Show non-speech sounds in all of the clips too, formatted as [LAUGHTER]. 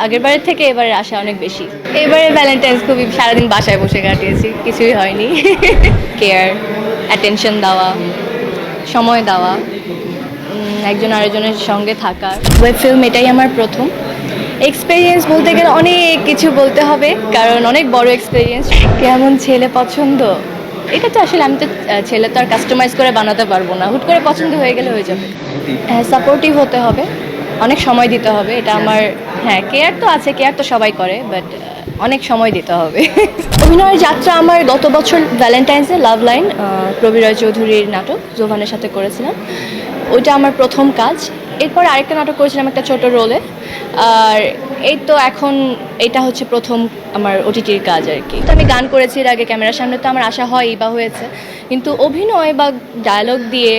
আগের বারের থেকে এবারে আশা অনেক বেশি। এবারে ভ্যালেন্টাইন্স খুবই সারাদিন বাসায় বসে কাটিয়েছি, কিছুই হয়নি। [LAUGHS] কেয়ার অ্যাটেনশন দেওয়া, সময় দেওয়া একজন আরেকজনের সঙ্গে থাকা। ওয়েব ফিল্ম এটাই আমার প্রথম। এক্সপিরিয়েন্স বলতে গেলে অনেক কিছু বলতে হবে, কারণ অনেক বড় এক্সপিরিয়েন্স কেমন ছেলে পছন্দ? এটা তো আসলে আমি তো ছেলে তো আর কাস্টমাইজ করে বানাতে পারব না। হুট করে পছন্দ হয়ে গেলে হয়ে যাবে। হ্যাঁ সাপোর্টিভ হতে হবে। অনেক সময় দিতে হবে এটা আমার হ্যাঁ কেয়ার তো আছে কেয়ার তো সবাই করে বাট অনেক সময় দিতে হবে। [LAUGHS] অভিনয়ের যাত্রা আমার গত বছর ভ্যালেন্টাইন্সে লাভ লাইন প্রবীর রায় চৌধুরীর নাটক জোভানের সাথে করেছিলাম। ওইটা আমার প্রথম কাজ। এরপর আরেকটা নাটক করেছিলাম একটা ছোট রোলে আর এই তো এখন এটা হচ্ছে প্রথম আমার ওটিটির কাজ আর কি। তো আমি গান করেছি এর আগে ক্যামেরার সামনে তো আমার আশা হয় বা হয়েছে। কিন্তু অভিনয় বা ডায়লগ দিয়ে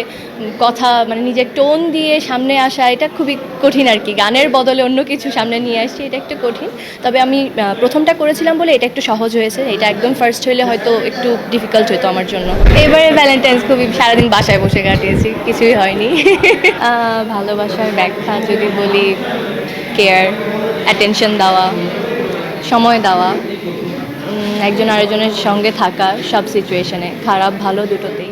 কথা মানে নিজের টোন দিয়ে সামনে আসা এটা খুবই কঠিন আর কি। গানের বদলে অন্য কিছু সামনে নিয়ে আসছি এটা একটু কঠিন। তবে আমি প্রথমটা করেছিলাম বলে এটা একটু সহজ হয়েছে। এটা একদম ফার্স্ট হইলে হয়তো একটু ডিফিকাল্ট হতো আমার জন্য। এবারে ভ্যালেন্টাইন্স খুবই সারাদিন বাসায় বসে কাটিয়েছি কিছুই হয়নি। [LAUGHS] ভালোবাসার ব্যাখ্যা যদি বলি কেয়ার অ্যাটেনশন দেওয়া সময় দেওয়া। একজন আরেকজনের সঙ্গে থাকা সব সিচুয়েশনে খারাপ ভালো দুটোতেই।